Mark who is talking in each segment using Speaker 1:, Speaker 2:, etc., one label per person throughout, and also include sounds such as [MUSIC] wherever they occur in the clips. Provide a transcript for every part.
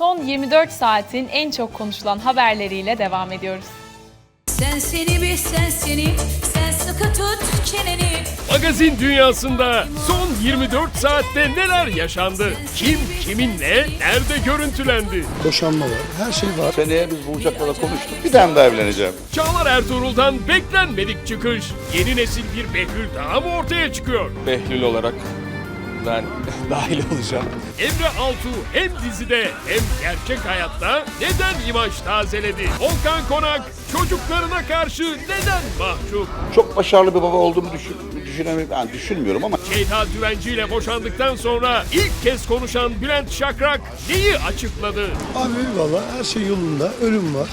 Speaker 1: Son 24 saatin en çok konuşulan haberleriyle devam ediyoruz.
Speaker 2: Sen seni bir sen seni sen sıkı tut çeneni
Speaker 3: Magazin dünyasında son 24 saatte neler yaşandı? Kim kiminle nerede görüntülendi?
Speaker 4: boşanma var, her şey var.
Speaker 5: Seneye biz bu uçakla da konuştuk. Bir tane daha evleneceğim.
Speaker 3: Çağlar Ertuğrul'dan beklenmedik çıkış. Yeni nesil bir Behlül daha mı ortaya çıkıyor?
Speaker 6: Behlül olarak ben [LAUGHS] dahil olacağım.
Speaker 3: Emre Altuğ hem dizide hem gerçek hayatta neden imaj tazeledi? Volkan Konak çocuklarına karşı neden mahcup?
Speaker 5: Çok başarılı bir baba olduğumu düşün, düşünemiyorum. Yani düşünmüyorum ama
Speaker 3: Ceyda Düvenci ile boşandıktan sonra ilk kez konuşan Bülent Şakrak neyi açıkladı?
Speaker 4: Abi valla her şey yolunda. Ölüm var,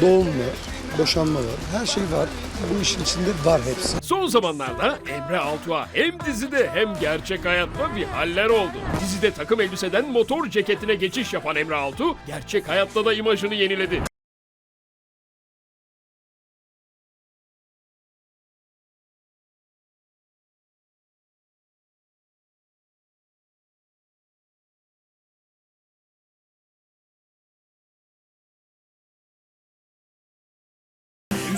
Speaker 4: doğum var, boşanma var. Her şey var. Bu işin içinde var hepsi.
Speaker 3: Son zamanlarda Emre Altuğ'a hem dizide hem gerçek hayatta bir haller oldu. Dizide takım elbiseden motor ceketine geçiş yapan Emre Altuğ, gerçek hayatta da imajını yeniledi.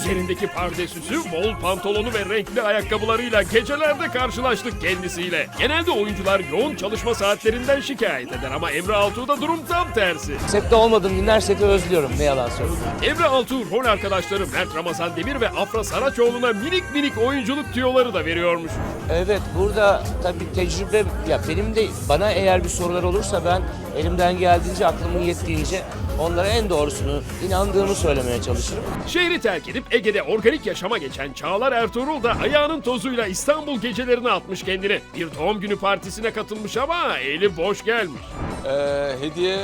Speaker 3: Üzerindeki pardesüsü, bol pantolonu ve renkli ayakkabılarıyla gecelerde karşılaştık kendisiyle. Genelde oyuncular yoğun çalışma saatlerinden şikayet eder ama Emre Altuğ'da durum tam tersi.
Speaker 7: Sette olmadığım günler seti özlüyorum ne yalan söyleyeyim.
Speaker 3: Emre Altuğ rol arkadaşları Mert Ramazan Demir ve Afra Saraçoğlu'na minik minik oyunculuk tüyoları da veriyormuş.
Speaker 7: Evet burada tabii tecrübe ya benim de bana eğer bir sorular olursa ben elimden geldiğince aklımın yettiğince onlara en doğrusunu inandığımı söylemeye çalışırım.
Speaker 3: Şehri terk edip Ege'de organik yaşama geçen Çağlar Ertuğrul da ayağının tozuyla İstanbul gecelerine atmış kendini. Bir doğum günü partisine katılmış ama eli boş gelmiş.
Speaker 6: Ee, hediye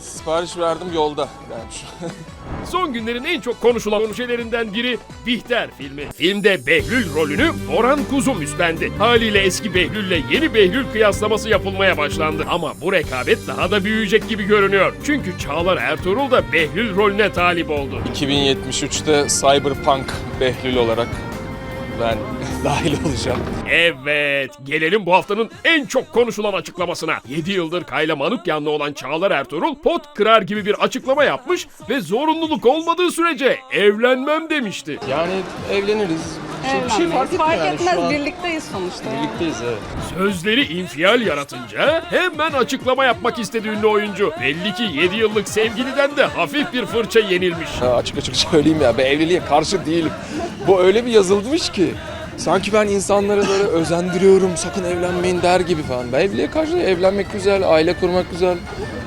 Speaker 6: sipariş verdim yolda. Şu [LAUGHS]
Speaker 3: Son günlerin en çok konuşulan şeylerinden biri Bihter filmi. Filmde Behlül rolünü Orhan Kuzum üstlendi. Haliyle eski Behlül'le yeni Behlül kıyaslaması yapılmaya başlandı. Ama bu rekabet daha da büyüyecek gibi görünüyor. Çünkü Çağlar Ertuğrul da Behlül rolüne talip oldu.
Speaker 6: 2073'te Cyberpunk Behlül olarak ben [LAUGHS] dahil olacağım.
Speaker 3: Evet, gelelim bu haftanın en çok konuşulan açıklamasına. 7 yıldır Kayla Manukyan'la olan Çağlar Ertuğrul pot kırar gibi bir açıklama yapmış ve zorunluluk olmadığı sürece evlenmem demişti.
Speaker 6: Yani evleniriz. Bir şey, bir şey fark etmiyor
Speaker 8: Fark
Speaker 6: yani
Speaker 8: etmez
Speaker 6: an.
Speaker 8: birlikteyiz sonuçta. yani.
Speaker 6: Birlikteyiz evet.
Speaker 3: Sözleri infial yaratınca hemen açıklama yapmak istedi ünlü oyuncu. Belli ki 7 yıllık sevgiliden de hafif bir fırça yenilmiş.
Speaker 6: Ya açık açık [LAUGHS] söyleyeyim ya ben evliliğe karşı değilim. Bu öyle bir yazılmış ki. Sanki ben insanlara böyle [LAUGHS] özendiriyorum sakın evlenmeyin der gibi falan. Ben evliliğe karşı değilim. evlenmek güzel, aile kurmak güzel,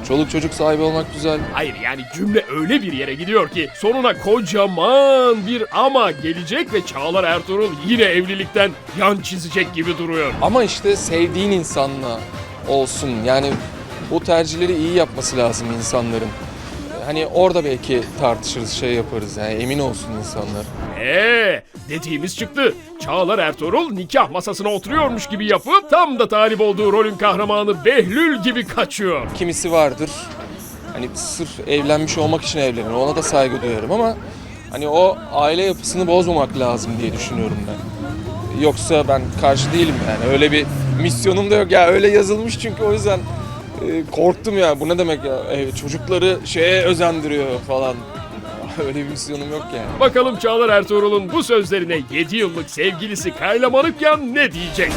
Speaker 6: çoluk çocuk sahibi olmak güzel.
Speaker 3: Hayır yani cümle öyle bir yere gidiyor ki sonuna kocaman bir ama gelecek ve Çağlar Ertuğrul yine evlilikten yan çizecek gibi duruyor.
Speaker 6: Ama işte sevdiğin insanla olsun. Yani o tercihleri iyi yapması lazım insanların. Hani orada belki tartışırız, şey yaparız yani emin olsun insanlar.
Speaker 3: Eee dediğimiz çıktı. Çağlar Ertuğrul nikah masasına oturuyormuş gibi yapıp tam da talip olduğu rolün kahramanı Behlül gibi kaçıyor.
Speaker 6: Kimisi vardır. Hani sırf evlenmiş olmak için evlenir. Ona da saygı duyarım ama hani o aile yapısını bozmamak lazım diye düşünüyorum ben. Yoksa ben karşı değilim yani. Öyle bir misyonum da yok. Ya öyle yazılmış çünkü o yüzden korktum ya. Bu ne demek ya? E, çocukları şeye özendiriyor falan. [LAUGHS] Öyle bir misyonum yok yani.
Speaker 3: Bakalım Çağlar Ertuğrul'un bu sözlerine 7 yıllık sevgilisi Kayla Manukyan ne diyecek?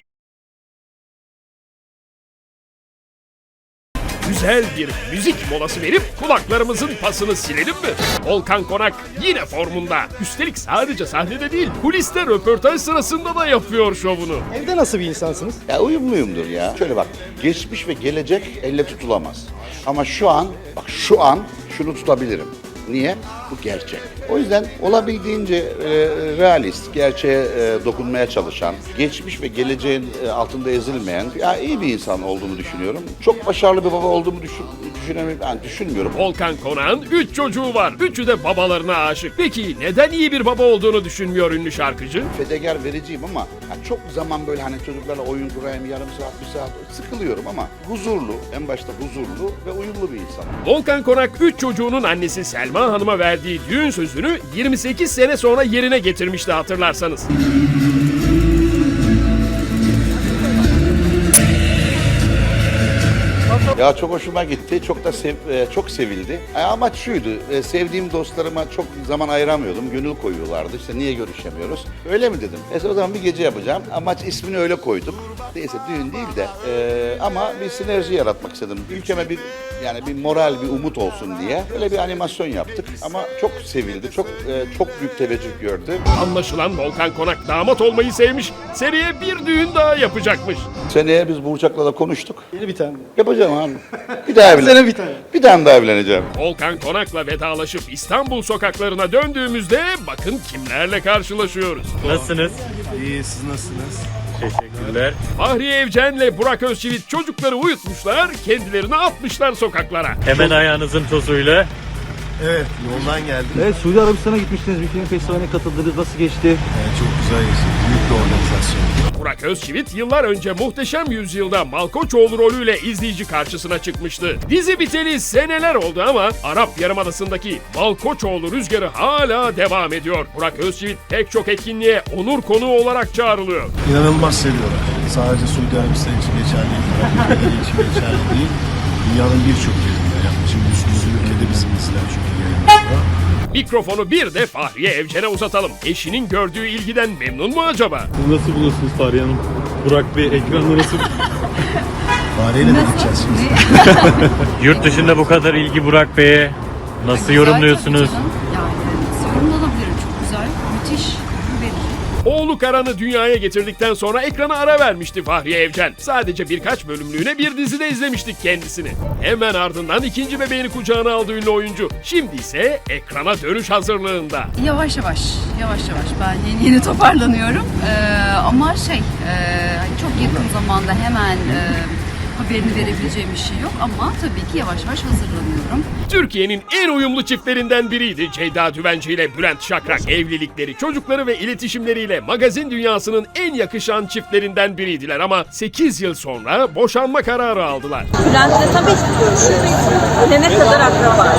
Speaker 3: Güzel bir müzik molası verip kulaklarımızın pasını silelim mi? Volkan Konak yine formunda. Üstelik sadece sahnede değil, kuliste röportaj sırasında da yapıyor şovunu.
Speaker 4: Evde nasıl bir insansınız?
Speaker 5: ya uyumluyumdur ya. Şöyle bak, geçmiş ve gelecek elle tutulamaz. Ama şu an, bak şu an şunu tutabilirim. Niye? Bu gerçek. O yüzden olabildiğince e, realist, gerçeğe e, dokunmaya çalışan, geçmiş ve geleceğin e, altında ezilmeyen, ya iyi bir insan olduğumu düşünüyorum. Çok başarılı bir baba olduğumu düşün, düşünemiyorum, yani düşünmüyorum.
Speaker 3: Volkan Konak'ın 3 çocuğu var. Üçü de babalarına aşık. Peki neden iyi bir baba olduğunu düşünmüyor ünlü şarkıcı?
Speaker 5: Fedagar vericiyim ama yani çok zaman böyle hani çocuklarla oyun kurayım yarım saat bir saat sıkılıyorum ama huzurlu en başta huzurlu ve uyumlu bir insan.
Speaker 3: Volkan Konak 3 çocuğunun annesi Selma Hanım'a verdiği düğün sözünü 28 sene sonra yerine getirmişti hatırlarsanız.
Speaker 5: Ya çok hoşuma gitti. Çok da sev- e, çok sevildi. E, amaç şuydu. e, sevdiğim dostlarıma çok zaman ayıramıyordum. Gönül koyuyorlardı. İşte niye görüşemiyoruz? Öyle mi dedim. E, o zaman bir gece yapacağım. Amaç ismini öyle koyduk. Neyse düğün değil de e, ama bir sinerji yaratmak istedim. Ülkeme bir yani bir moral, bir umut olsun diye böyle bir animasyon yaptık. Ama çok sevildi. Çok e, çok büyük teveccüh gördü.
Speaker 3: Anlaşılan Volkan Konak damat olmayı sevmiş, seriye bir düğün daha yapacakmış.
Speaker 5: Seneye biz Burçak'la da konuştuk.
Speaker 4: Yeni bir tane.
Speaker 5: Yapacağım abi. Bir daha evlen.
Speaker 4: Bir tane.
Speaker 5: Bir tane daha evleneceğim.
Speaker 3: Volkan Konak'la vedalaşıp İstanbul sokaklarına döndüğümüzde bakın kimlerle karşılaşıyoruz.
Speaker 8: Nasılsınız?
Speaker 9: İyi siz nasılsınız?
Speaker 8: Teşekkürler.
Speaker 3: Fahriye Evcen'le Burak Özçivit çocukları uyutmuşlar, kendilerini atmışlar sokaklara.
Speaker 8: Hemen ayağınızın tozuyla.
Speaker 9: Evet yoldan geldim.
Speaker 10: Evet Suudi Arabistan'a gitmiştiniz. Bir film festivaline katıldınız. Nasıl geçti?
Speaker 9: Ee, çok geçti. Büyük bir organizasyon.
Speaker 3: Burak Özçivit yıllar önce Muhteşem Yüzyılda Malkoçoğlu rolüyle izleyici karşısına çıkmıştı. Dizi biteli seneler oldu ama Arap Yarımadası'ndaki Malkoçoğlu rüzgarı hala devam ediyor. Burak Özçivit pek çok etkinliğe onur konuğu olarak çağrılıyor.
Speaker 9: İnanılmaz seviyorlar. Sadece Suudi Arabistan için geçerli değil. İçin geçerli değil. Dünyanın birçok yerinde. Yaklaşık 100 100 ülkede bizim.
Speaker 3: Mikrofonu bir de Fahriye Evcen'e uzatalım. Eşinin gördüğü ilgiden memnun mu acaba?
Speaker 8: Nasıl buluyorsunuz Fahriye Hanım? Burak Bey ekranda nasıl?
Speaker 9: Fareyle de gideceğiz şimdi. [LAUGHS]
Speaker 8: Yurt dışında bu kadar ilgi Burak Bey'e nasıl yorumluyorsunuz?
Speaker 2: Yani yorumlanabilir. Çok güzel. Müthiş.
Speaker 3: Oğlu Karan'ı dünyaya getirdikten sonra ekrana ara vermişti Fahriye Evcen. Sadece birkaç bölümlüğüne bir dizide izlemiştik kendisini. Hemen ardından ikinci bebeğini kucağına aldı ünlü oyuncu. Şimdi ise ekrana dönüş hazırlığında.
Speaker 2: Yavaş yavaş, yavaş yavaş. Ben yeni yeni toparlanıyorum. Ee, ama şey, e, hani çok yakın zamanda hemen e, haberini verebileceğim bir şey yok. Ama tabii ki yavaş yavaş hazırlanıyorum.
Speaker 3: Türkiye'nin en uyumlu çiftlerinden biriydi Ceyda Düvenci ile Bülent Şakrak. Evlilikleri, çocukları ve iletişimleriyle magazin dünyasının en yakışan çiftlerinden biriydiler ama 8 yıl sonra boşanma kararı aldılar.
Speaker 11: Bülent'le tabii ki görüşüyoruz. Ne kadar akraba.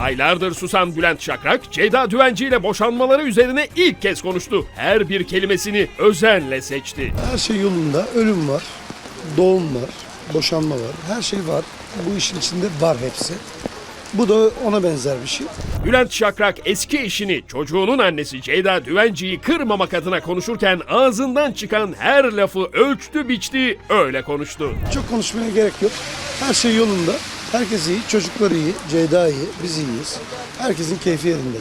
Speaker 3: Aylardır susan Bülent Şakrak, Ceyda Düvenci ile boşanmaları üzerine ilk kez konuştu. Her bir kelimesini özenle seçti.
Speaker 4: Her şey yolunda. Ölüm var, doğum var, boşanma var. Her şey var. Bu işin içinde var hepsi. Bu da ona benzer bir şey.
Speaker 3: Bülent Şakrak eski eşini, çocuğunun annesi Ceyda Düvenci'yi kırmamak adına konuşurken ağzından çıkan her lafı ölçtü biçti, öyle konuştu.
Speaker 4: Çok konuşmaya gerek yok. Her şey yolunda. Herkes iyi, çocuklar iyi, Ceyda iyi, biz iyiyiz. Herkesin keyfi yerinde.